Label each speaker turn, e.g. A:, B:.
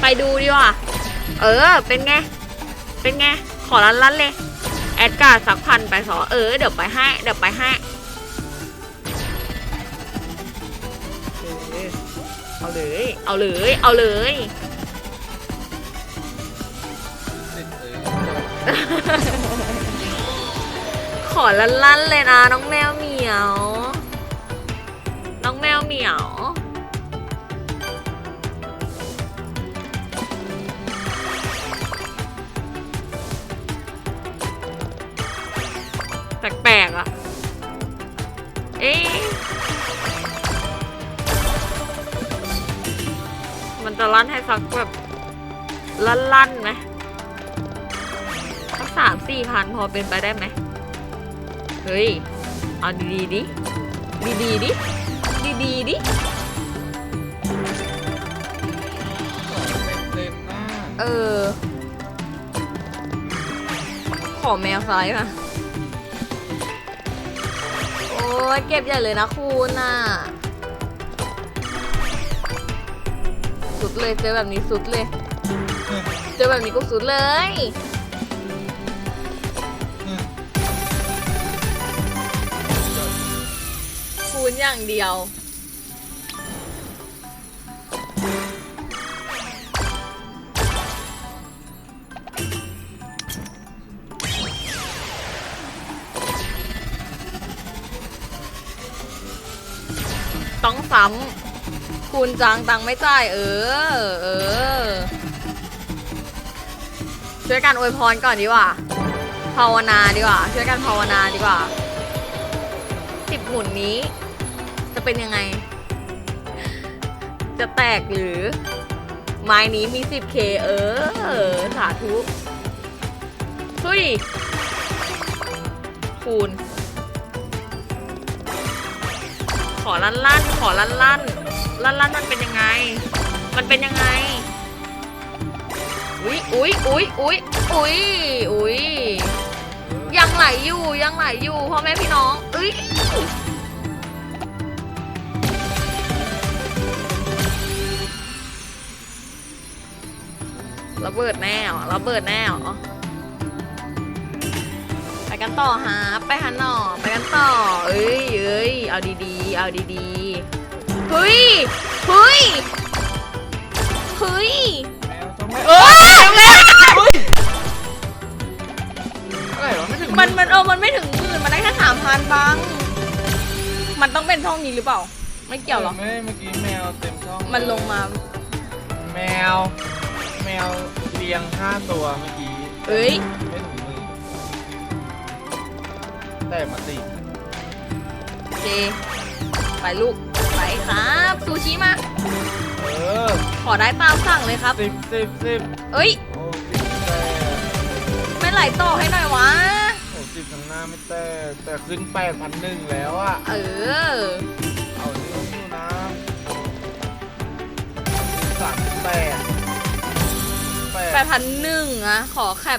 A: ไปดูดีกว่า เออ เป็นไง เป็นไง ขอรันรันๆเลย แอดการ์ดสักพันไปสอเออ เดี๋ยวไปให้ เดี๋ยวไปให้เออเอาเลย เอาเลย เอาเลย
B: ติดเออ
A: ขอลันลันๆเลยนะ น้องแมวเหมียว น้องแมวเหมียว แปลกๆอะ เอ๊ะมันจะลั่นให้สักแบบลั่นๆไหมสักสามสี่พันพอเป็นไปได้ไหม เฮ้ย เอาดีๆดิ ดีๆดิ ดีๆดิ
B: เต็มหน้า
A: เออ ขอแมวซ้ายค่ะโอ้ ยเก็บใหญ่เลยนะคุณน่ะสุดเลยเจอแบบนี้สุดเลย เจอแบบนี้ก็สุดเลยคูณอย่างเดียว ต้องซ้ำคูณจังตังไม่จ่ายเออ เออ ช่วยกันอวยพรก่อนดีกว่า ภาวนาดีกว่า ช่วยกันภาวนาดีกว่าสิบหมุนนี้ จะเป็นยังไง จะแตกหรือ ไม้นี้มี 10k เออ สาธุเฮ้ยคูณ อลั่นลั่นขอลั่นลั่นลั่นลั่นมันเป็นยังไง มันเป็นยังไง อุ๊ยอุ๊ยอุ๊ยอุ๊ยอุ๊ยอุ๊ยยังไหลอยู่ยังไหลอยู่พ่อแม่พี่น้องเอ้ยระเบิดแน่หรอระเบิดแน่หรอไปกันต่อฮะไปหันหน่อไปกันต่อ เอ้ย เอ้ยเอาดีๆ เอาดีๆเฮ้ยเฮ้ยเฮ้ย
B: แมวทำไม
A: เอ้ยแม่
B: อะไรวะไม่ถึง
A: มันมันเออมันไม่ถึงหมื่นมันได้แค่สามพันบัง มันต้องเป็นช่องนี้หรือเปล่า ไม่เกี่ยวหรอก
B: ไม่เมื่อกี้แมวเต็มช่อง
A: มันลงมา
B: แมว แมวเรียงห้าตัวเมื่อกี้
A: เอ้ย
B: ไม่ถึงมือแต่มาติ
A: เจไปลูก ไปครับ ซูชิมา
B: เออ
A: ขอได้ตามสั่งเลยครับ
B: สิบสิบสิบ
A: เอ้ย
B: โอ้สิบแต่
A: ไม่ไหลต่อให้หน่อยวะ
B: โอ้สิบทางหน้าไม่แต่แต่ขึ้นแปดพันหนึ่งแล้วอะ
A: เออ
B: เอาเรื่องอยู่นะสามแปดแป
A: แป
B: ด
A: ดพันหนึ่งอะขอแคป